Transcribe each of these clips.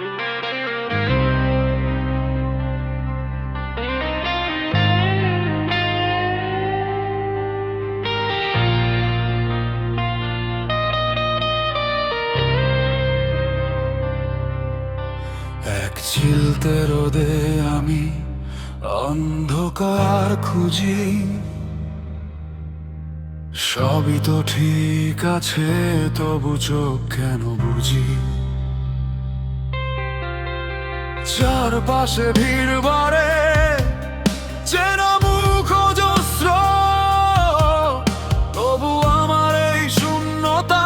এক চিলতে রোদে আমি অন্ধকার খুঁজি। সবই তো ঠিক আছে তবু চোখ কেন বুঝি? চারপাশে ভিড় বাড়ে। চেনা মুখ অজস্র। তবু আমার এই শূন্যতা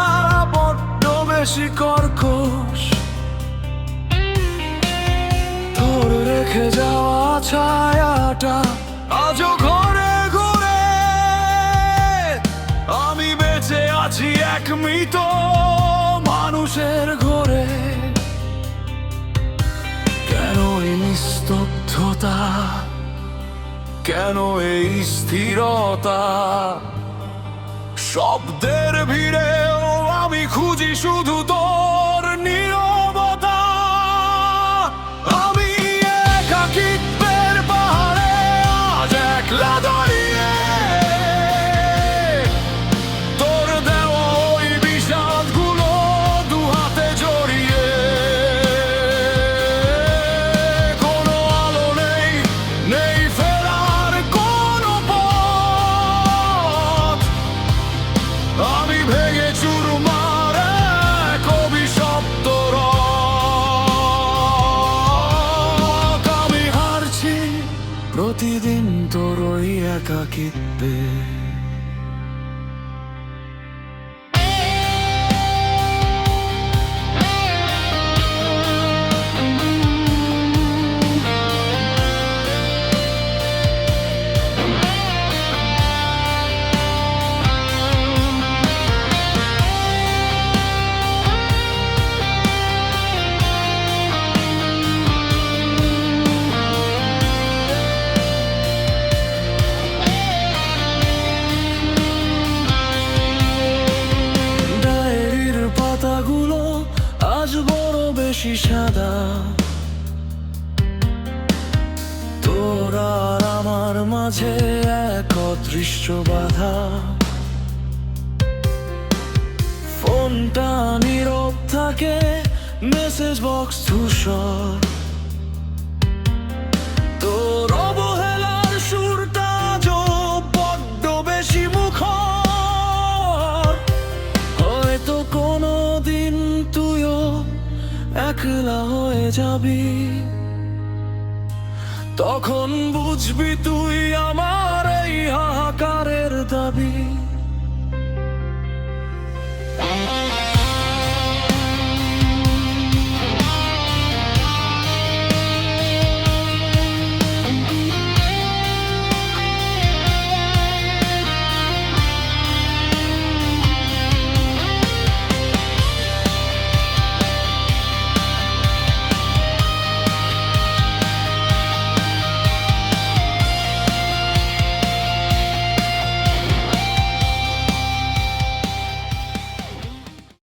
বড্ড বেশি কর্কশ। তোর রেখে যাওয়া ছায়াটা আজও ঘরে ঘুরে। আমি বেঁচে আছি এক মৃত মানুষের ঘরে। কেন এই স্থিরতা? শব্দের ভিড়েও আমি খুঁজি শুধু তোর vakitte বেশি সাদা। তোর আমার মাঝে এক অদৃশ্য বাধা। ফোনটা নীরব থাকে মেসেজ বক্স ধূসর। তোর একলা হয়ে যাবি তখন বুঝবি তুই আমার এই দাবি